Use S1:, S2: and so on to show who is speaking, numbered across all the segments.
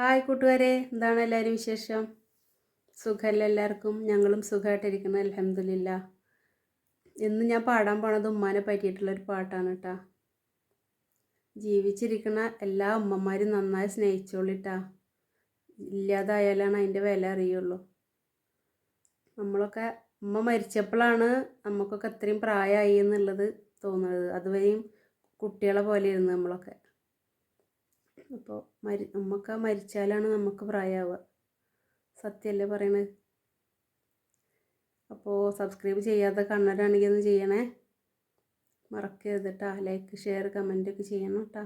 S1: Hi കൂട്ടുകാരെ എന്താണ് എല്ലാവരും വിശേഷം? സുഖമല്ല എല്ലാവർക്കും? ഞങ്ങളും സുഖമായിട്ടിരിക്കുന്നു അലഹമില്ല ഇന്ന് ഞാൻ പാടാൻ പോണത് ഉമ്മാനെ പറ്റിയിട്ടുള്ളൊരു പാട്ടാണ് കേട്ടോ ജീവിച്ചിരിക്കുന്ന എല്ലാ ഉമ്മമാരും നന്നായി സ്നേഹിച്ചോളിട്ടാ ഇല്ലാതായാലാണ് അതിന്റെ വില അറിയുള്ളൂ. നമ്മളൊക്കെ ഉമ്മ മരിച്ചപ്പോഴാണ് നമുക്കൊക്കെ അത്രയും പ്രായമായി എന്നുള്ളത് തോന്നുന്നത്. അതുവരെയും കുട്ടികളെ പോലെ ഇരുന്ന് നമ്മളൊക്കെ. അപ്പോൾ മരി നമുക്ക് മരിച്ചാലാണ് നമുക്ക് പ്രായമാവുക സത്യമല്ലേ പറയണത്? അപ്പോൾ സബ്സ്ക്രൈബ് ചെയ്യാതെ കണ്ണരാണെങ്കിൽ ഒന്ന് ചെയ്യണേ. മറക്കരുത് ലൈക്ക് ഷെയർ കമന്റ് ഒക്കെ ചെയ്യണം കേട്ടോ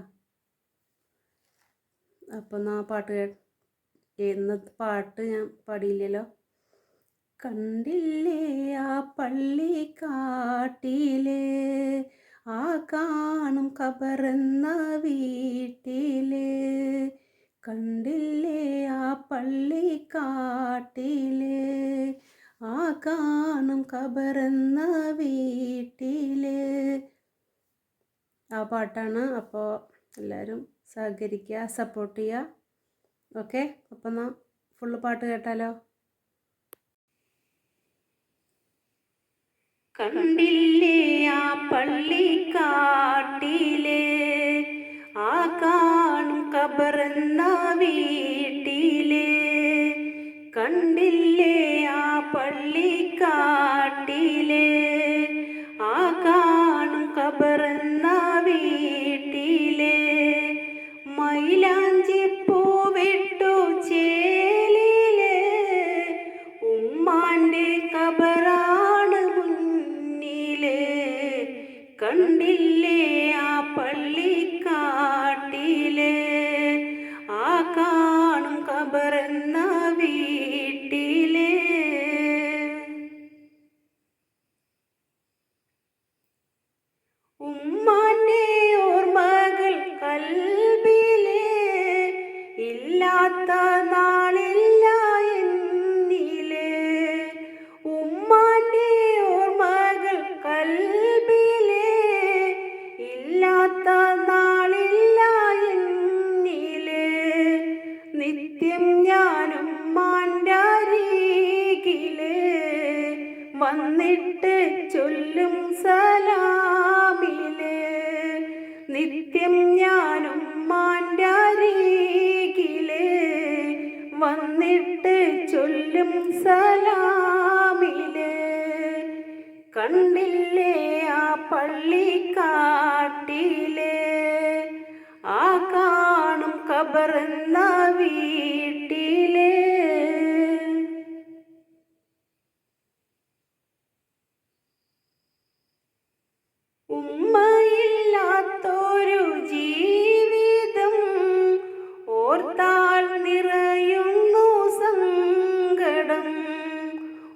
S1: അപ്പോൾ എന്നാൽ പാട്ട് എന്ന പാട്ട് ഞാൻ പാടിയില്ലല്ലോ. കണ്ടില്ലേ ആ പള്ളി പള്ളിക്കാട്ടിലെ ആ കാണും കബറെന്ന വീട്ടിൽ കണ്ടില്ലേ ആ പള്ളിക്കാട്ടിൽ? ആ കാണും കബറെന്ന വീട്ടിൽ. ആ പാട്ടാണ് അപ്പോൾ എല്ലാവരും സഹകരിക്കുക സപ്പോർട്ട് ചെയ്യുക. ഓക്കെ അപ്പം എന്നാൽ ഫുള്ള് പാട്ട് കേട്ടാലോ? കണ്ടില്ലേ ആ പള്ളിക്കാട്ടിലെ? ആ കാണും കബറെന്ന വീട്ടിലെ. കണ്ടില്ലേ ആ പള്ളിക്കാട്ടിലെ? ആ കാണും കബറെന്ന വീട്ടിലെ. മൈലാഞ്ചി പൂവിട്ടു ചേലിലെ. ഉമ്മാന്റെ കബറാണ് കണ്ടില്ലേ? വന്നിട്ട് ചൊല്ലും സലാമിലെ. നിത്യം ഞാനും മാൻഡാരീകിൽ വന്നിട്ട് ചൊല്ലും സലാമിലെ. കണ്ടില്ലേ ആ പള്ളിക്കാട്ടിലെ? ആ കാണും കബറെന്ന ഉമ്മയില്ലാത്തൊരു ജീവിതം ഓർത്താൽ നിറയുന്നു സങ്കടം.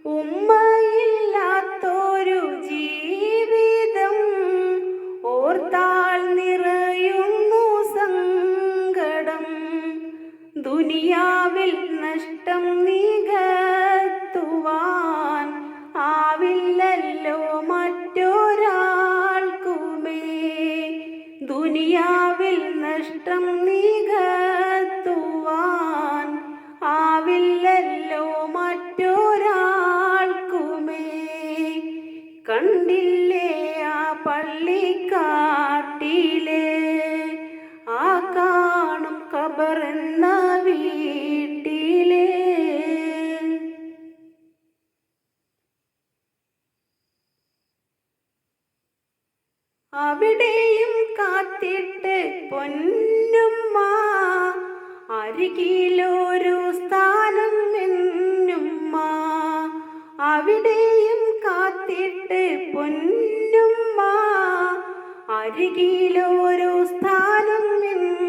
S1: ഉമ്മയില്ലാത്തൊരു ജീവിതം ഓർത്താൽ നിറയുന്നു സങ്കടം. ദുനിയാവിൽ നഷ്ടം നികത്തുവാൻ നഷ്ടം നീകത്തുവാൻ ആവില്ലല്ലോ മറ്റൊരാൾക്കുമേ. കണ്ടില്ലേ പൊന്നുമ്മ അരികിലൊരു സ്ഥാനം എന്നുമ്മ അവിടെയും കാത്തിട്ട് പൊന്നുമ്മ അരികിലൊരു സ്ഥാനം എന്നുമ്മ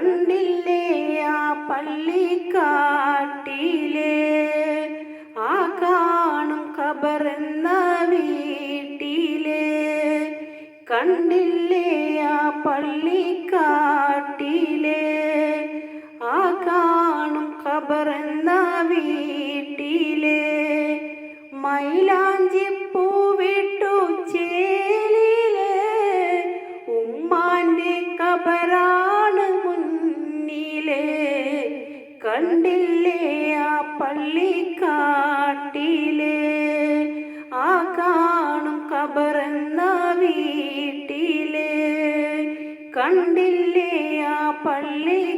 S1: കണ്ടില്ലേ ആ പള്ളിക്കാട്ടിലെ? ആ കാണും ഖബറെന്ന വീട്ടിലെ. കണ്ടില്ലേ ആ പള്ളിക്കാട്ടിലെ? ആ കാണും ഖബറെന്ന വീട്ടിലെ. മൈലാഞ്ചി പൂവിട്ടു ചേലിലെ ഉമ്മാന്റെ കബറാണ് കണ്ടില്ലേ ആ പള്ളിക്കാട്ടിലെ?